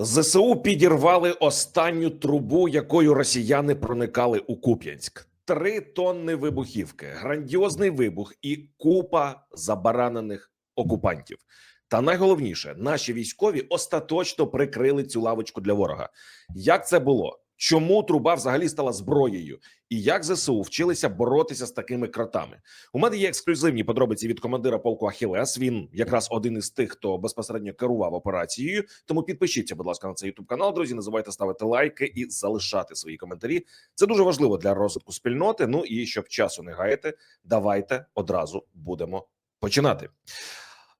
ЗСУ підірвали останню трубу, якою росіяни проникали у Куп'янськ. Три тонни вибухівки, грандіозний вибух і купа забаранених окупантів. Та найголовніше, наші військові остаточно прикрили цю лавочку для ворога. Як це було? Чому труба взагалі стала зброєю? І як ЗСУ вчилися боротися з такими кротами? У мене є ексклюзивні подробиці від командира полку Ахілес. Він якраз один із тих, хто безпосередньо керував операцією. Тому підпишіться, будь ласка, на цей ютуб канал. Друзі, не забувайте ставити лайки і залишати свої коментарі. Це дуже важливо для розвитку спільноти. Ну і щоб часу не гаяти, давайте одразу будемо починати.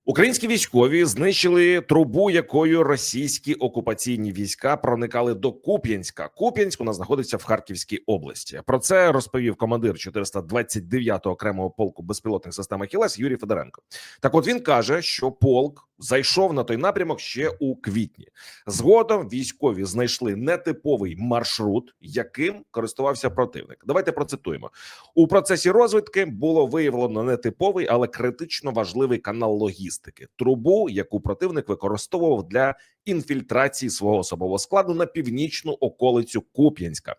Українські військові знищили трубу, якою російські окупаційні війська проникали до Куп'янська. Куп'янськ у нас знаходиться в Харківській області. Про це розповів командир 429-го окремого полку безпілотних систем «Ахілес» Юрій Федоренко. Так, от він каже, що полк зайшов на той напрямок ще у квітні. Згодом військові знайшли нетиповий маршрут, яким користувався противник. Давайте процитуємо у процесі розвідки. Було виявлено нетиповий, але критично важливий канал логістики трубу, яку противник використовував для інфільтрації свого особового складу на північну околицю Куп'янська.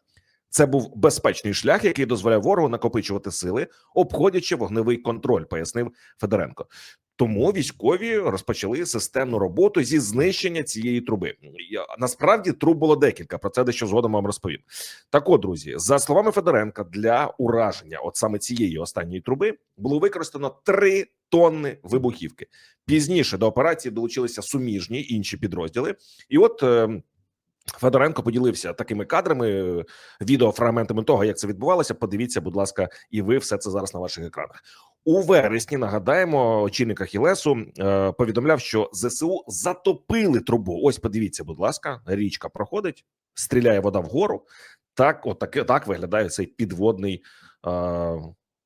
Це був безпечний шлях, який дозволяв ворогу накопичувати сили, обходячи вогневий контроль, пояснив Федоренко. Тому військові розпочали системну роботу зі знищення цієї труби. Насправді труб було декілька. Про це дещо згодом вам розповім. Так, от, друзі, за словами Федоренка, для ураження, от саме цієї останньої труби, було використано 3 тонни вибухівки. Пізніше до операції долучилися суміжні інші підрозділи, і от. е, Федоренко поділився такими кадрами, е, відеофрагментами того, як це відбувалося. Подивіться, будь ласка, і ви все це зараз на ваших екранах. У вересні нагадаємо, очільник Ахілесу е, повідомляв, що ЗСУ затопили трубу. Ось подивіться, будь ласка, річка проходить, стріляє вода вгору. Так, от таке так виглядає цей підводний е,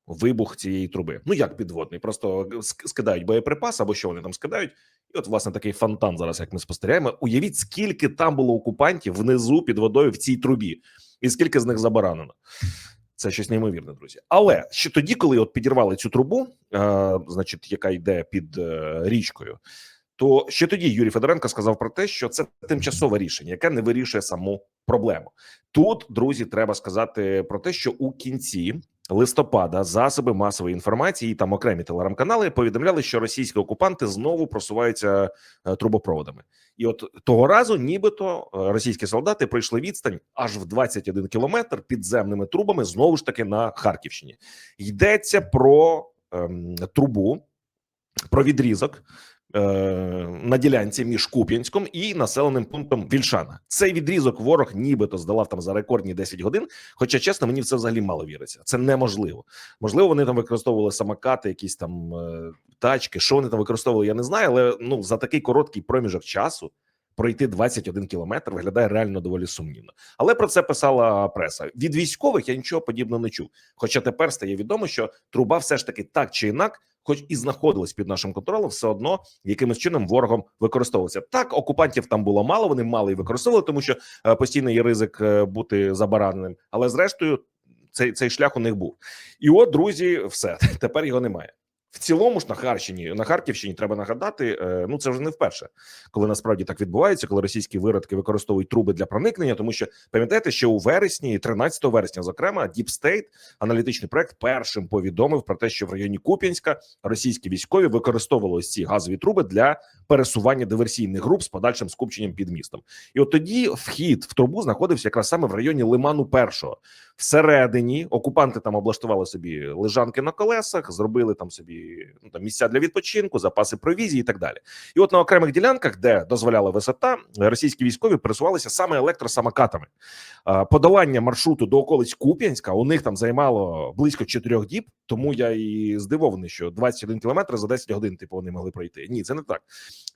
вибух цієї труби. Ну як підводний, просто скидають боєприпас або що вони там скидають. І от, власне, такий фонтан зараз, як ми спостерігаємо. Уявіть, скільки там було окупантів внизу під водою в цій трубі, і скільки з них забаранено. Це щось неймовірне, друзі. Але ще тоді, коли от підірвали цю трубу, е, значить, яка йде під е, річкою, то ще тоді Юрій Федоренко сказав про те, що це тимчасове рішення, яке не вирішує саму проблему. Тут, друзі, треба сказати про те, що у кінці листопада засоби масової інформації і там окремі телеграм-канали повідомляли, що російські окупанти знову просуваються е, трубопроводами. І от того разу, нібито е, російські солдати пройшли відстань аж в 21 кілометр підземними трубами, знову ж таки на Харківщині. Йдеться про ем, трубу, про відрізок. Е, На ділянці між Куп'янськом і населеним пунктом Вільшана цей відрізок ворог нібито здолав там за рекордні 10 годин. Хоча чесно, мені в це взагалі мало віриться. Це неможливо. Можливо, вони там використовували самокати, якісь там е, тачки. Що вони там використовували, я не знаю. Але ну за такий короткий проміжок часу пройти 21 кілометр виглядає реально доволі сумнівно. Але про це писала преса. Від військових я нічого подібного не чув. Хоча тепер стає відомо, що труба все ж таки так чи інак, хоч і знаходилась під нашим контролем, все одно якимось чином ворогом використовувався. Так окупантів там було мало. Вони мало і використовували, тому що е, постійно є ризик е, бути забараненим. Але зрештою, цей, цей шлях у них був. І от, друзі, все тепер його немає. В цілому ж на Харщині, на Харківщині треба нагадати. е, Ну це вже не вперше, коли насправді так відбувається, коли російські виродки використовують труби для проникнення. Тому що пам'ятаєте, що у вересні, 13 вересня, зокрема, Deep State, аналітичний проект, першим повідомив про те, що в районі Куп'янська російські військові використовували ці газові труби для пересування диверсійних груп з подальшим скупченням під містом. І от тоді вхід в трубу знаходився якраз саме в районі Лиману Першого. Всередині окупанти там облаштували собі лежанки на колесах, зробили там собі ну там місця для відпочинку, запаси провізії і так далі. І от на окремих ділянках, де дозволяла висота, російські військові пересувалися саме електросамокатами. Подолання маршруту до околиць Куп'янська у них там займало близько чотирьох діб. Тому я і здивований, що 21 кілометр за 10 годин, типу, вони могли пройти. Ні, це не так.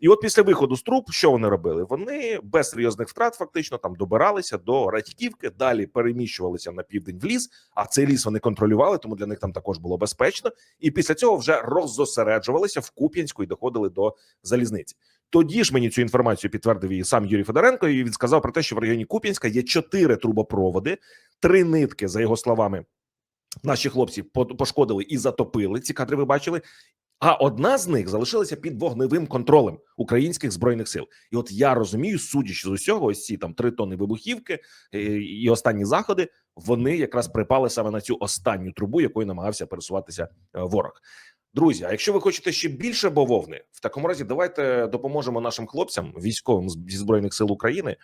І от після виходу з труб, що вони робили? Вони без серйозних втрат фактично там добиралися до Радьківки, далі переміщувалися на південь в ліс. А цей ліс вони контролювали, тому для них там також було безпечно. І після цього вже роззосереджувалися в Куп'янську і доходили до залізниці. Тоді ж мені цю інформацію підтвердив і сам Юрій Федоренко. І він сказав про те, що в районі Куп'янська є чотири трубопроводи, три нитки, за його словами. Наші хлопці пошкодили і затопили. Ці кадри ви бачили. А одна з них залишилася під вогневим контролем українських збройних сил. І от я розумію, судячи з усього, ось ці там три тонни вибухівки е, і останні заходи, вони якраз припали саме на цю останню трубу, якою намагався пересуватися е, ворог. Друзі, а якщо ви хочете ще більше бавовни, в такому разі давайте допоможемо нашим хлопцям, військовим зі збройних сил України,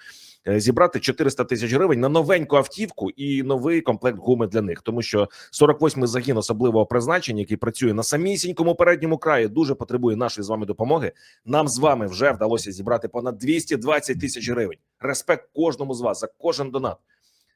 е, зібрати 400 тисяч гривень на новеньку автівку і новий комплект гуми для них, тому що 48-й загін особливого призначення, який працює на самісінькому передньому краї, дуже потребує нашої з вами допомоги. Нам з вами вже вдалося зібрати понад 220 тисяч гривень. Респект кожному з вас за кожен донат.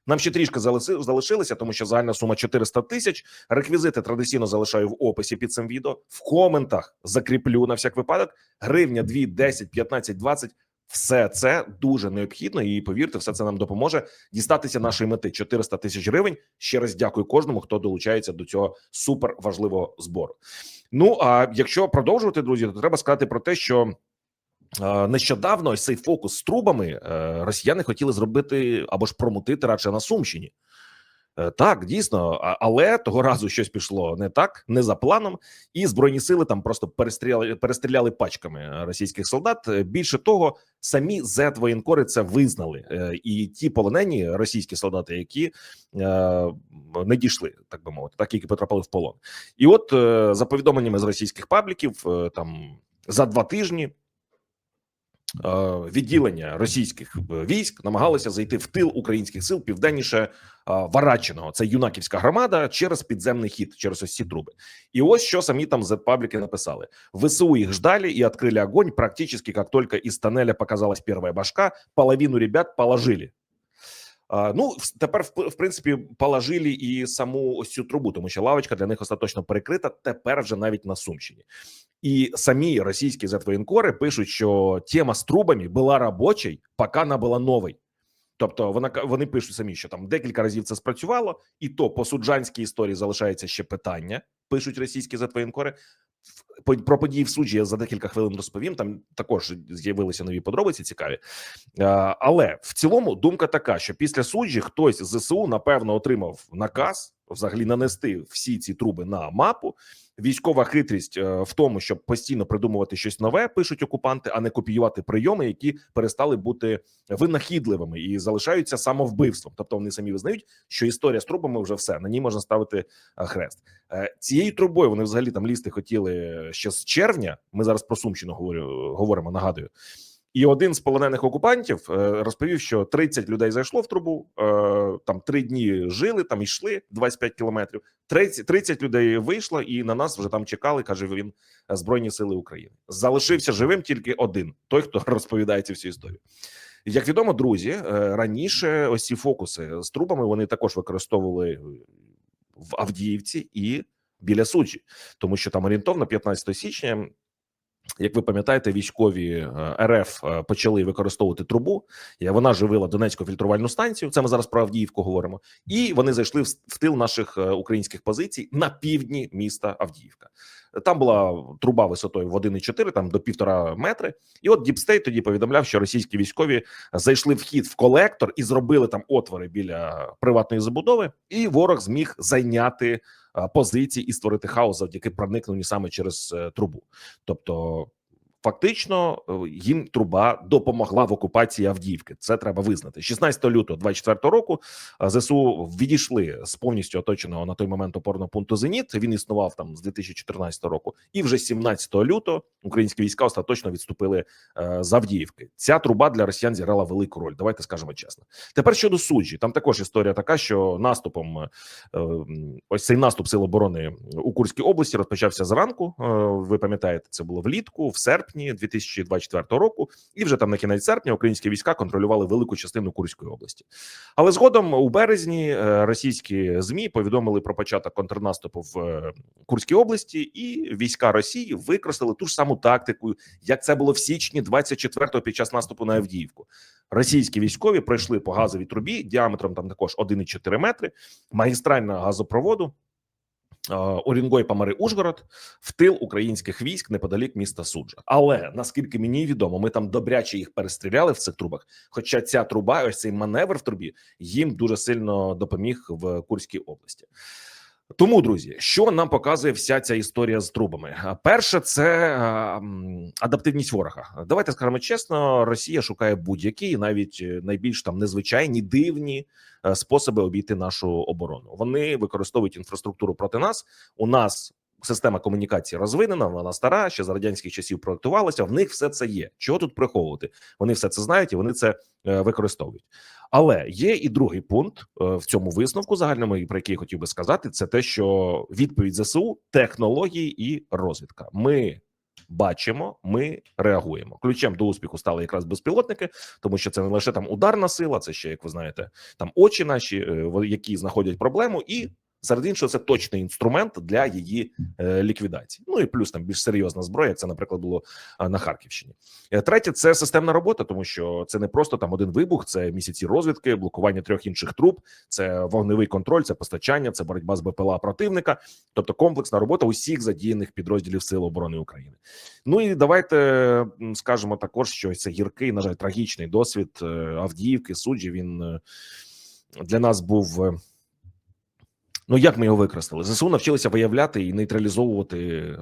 Нам ще трішки залиши- залишилося, тому що загальна сума 400 тисяч. Реквізити традиційно залишаю в описі під цим відео. В коментах закріплю на всяк випадок. Гривня 2, 10, 15, 20. Все це дуже необхідно, і повірте, все це нам допоможе дістатися нашої мети 400 тисяч гривень. Ще раз дякую кожному, хто долучається до цього супер важливого збору. Ну а якщо продовжувати, друзі, то треба сказати про те, що Нещодавно ось цей фокус з трубами е, росіяни хотіли зробити або ж промутити радше на Сумщині. Е, Так, дійсно, але того разу щось пішло не так, не за планом, і збройні сили там просто перестріляли, перестріляли пачками російських солдат. Е, Більше того, самі зет воєнкори це визнали, і ті полонені російські солдати, які не дійшли, так би мовити, так які потрапили в полон. І от за повідомленнями з російських пабліків, там за два тижні відділення російських е, військ намагалися зайти в тил українських сил південніше е, Варачиного. Це юнаківська громада через підземний хід, через ось ці труби. І ось що самі там з пабліки написали: ВСУ їх ждали і открыли огонь практически как только из тоннеля показалась первая башка, половину ребят положили. Ну, тепер в принципі положили і саму ось цю трубу, тому що лавочка для них остаточно перекрита. Тепер вже навіть на Сумщині. І самі російські зетвоєнкори пишуть, що тема з трубами була робочою, поки вона була новою. Тобто вона вони пишуть самі, що там декілька разів це спрацювало, і то по суджанській історії залишається ще питання. Пишуть російські по- Про події в суджі я за декілька хвилин розповім. Там також з'явилися нові подробиці цікаві. Е, Але в цілому думка така, що після суджі хтось з ЗСУ напевно отримав наказ взагалі нанести всі ці труби на мапу. Військова хитрість е, в тому, щоб постійно придумувати щось нове, пишуть окупанти, а не копіювати прийоми, які перестали бути винахідливими і залишаються самовбивством. Тобто вони самі визнають, що історія з трубами вже все на ній можна ставити е, хрест. Е, Цією трубою вони взагалі там лізти хотіли ще з червня. Ми зараз про Сумщину говорю, говоримо. Нагадую. І один з полонених окупантів е, розповів, що 30 людей зайшло в трубу, е, там три дні жили, там йшли 25 кілометрів. 30, 30 людей вийшло, і на нас вже там чекали. каже він Збройні Сили України. Залишився живим тільки один той, хто розповідає цю всю історію. Як відомо, друзі, е, раніше ось ці фокуси з трубами вони також використовували в Авдіївці і біля суджі, тому що там орієнтовно 15 січня як ви пам'ятаєте, військові е, РФ е, почали використовувати трубу. і Вона живила Донецьку фільтрувальну станцію. Це ми зараз про Авдіївку говоримо. І вони зайшли в тил наших е, українських позицій на півдні міста Авдіївка. Там була труба висотою в 1,4, там до півтора метри. І от Діпстейт тоді повідомляв, що російські військові зайшли в хід в колектор і зробили там отвори біля приватної забудови, і ворог зміг зайняти позиції і створити хаос завдяки проникненню саме через е, трубу. Тобто, фактично, е, їм труба допомогла в окупації Авдіївки. Це треба визнати. 16 лютого 24 року е, ЗСУ відійшли з повністю оточеного на той момент опорного пункту Зеніт. Він існував там з 2014 року, і вже 17 лютого українські війська остаточно відступили е, з Авдіївки. Ця труба для росіян зіграла велику роль. Давайте скажемо чесно. Тепер щодо суджі, там також історія така, що наступом ось цей наступ сил оборони у Курській області розпочався зранку. Ви пам'ятаєте, це було влітку, в серпні 2024 року, і вже там на кінець серпня українські війська контролювали велику частину Курської області. Але згодом у березні е, російські змі повідомили про початок контрнаступу в е, Курській області, і війська Росії використали ту ж саму тактику, як це було в січні 24-го під час наступу на Авдіївку. Російські військові пройшли по газовій трубі діаметром там також 1,4 метри магістрального газопроводу. Е, Орінгой Памари Ужгород в тил українських військ неподалік міста Суджа. Але наскільки мені відомо, ми там добряче їх перестріляли в цих трубах. Хоча ця труба, ось цей маневр в трубі, їм дуже сильно допоміг в Курській області. Тому, друзі, що нам показує вся ця історія з трубами? Перше, це адаптивність ворога. Давайте скажемо чесно: Росія шукає будь-які, навіть е, найбільш там незвичайні, дивні е, способи обійти нашу оборону. Вони використовують інфраструктуру проти нас. У нас система комунікації розвинена, вона стара, ще за радянських часів проектувалася. В них все це є. Чого тут приховувати? Вони все це знають і вони це е, використовують. Але є і другий пункт е, в цьому висновку загальному, і про який я хотів би сказати, це те, що відповідь ЗСУ технології і розвідка. Ми бачимо, ми реагуємо. Ключем до успіху стали якраз безпілотники, тому що це не лише там ударна сила, це ще як ви знаєте, там очі наші, е, які знаходять проблему, і серед іншого це точний інструмент для її е, ліквідації. Ну і плюс там більш серйозна зброя, як це, наприклад, було на Харківщині. Е, Третє це системна робота, тому що це не просто там один вибух, це місяці розвідки, блокування трьох інших труб, це вогневий контроль, це постачання, це боротьба з БПЛА противника, тобто комплексна робота усіх задіяних підрозділів Сил оборони України. Ну і давайте скажемо також, що це гіркий, на жаль, трагічний досвід е, Авдіївки, суджі. Він для нас був. Е, Ну, як ми його використали? ЗСУ навчилися виявляти і нейтралізовувати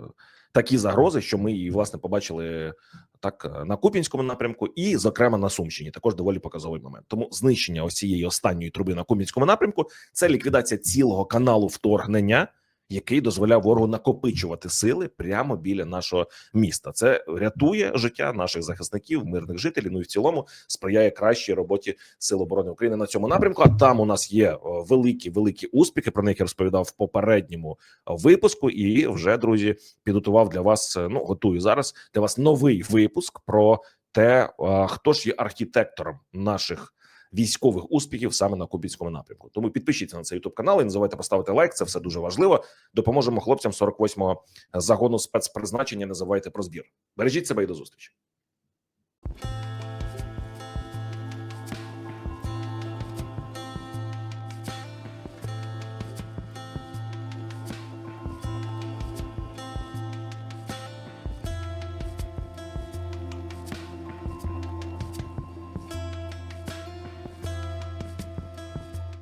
такі загрози, що ми і власне побачили так на Купінському напрямку, і зокрема на Сумщині. Також доволі показовий момент. Тому знищення ось цієї останньої труби на Купінському напрямку це ліквідація цілого каналу вторгнення, який дозволяв ворогу накопичувати сили прямо біля нашого міста. Це рятує життя наших захисників, мирних жителів. Ну і в цілому сприяє кращій роботі Сил оборони України на цьому напрямку. А там у нас є е, великі великі успіхи. Про них я розповідав в попередньому е, випуску. І вже друзі підготував для вас. е, Ну готую зараз для вас новий випуск про те, хто ж є архітектором наших. Військових успіхів саме на Купінському напрямку. Тому підпишіться на цей YouTube канал і не забувайте поставити лайк. Це все дуже важливо. Допоможемо хлопцям 48-го загону спецпризначення. Не забувайте про збір. Бережіть себе і до зустрічі.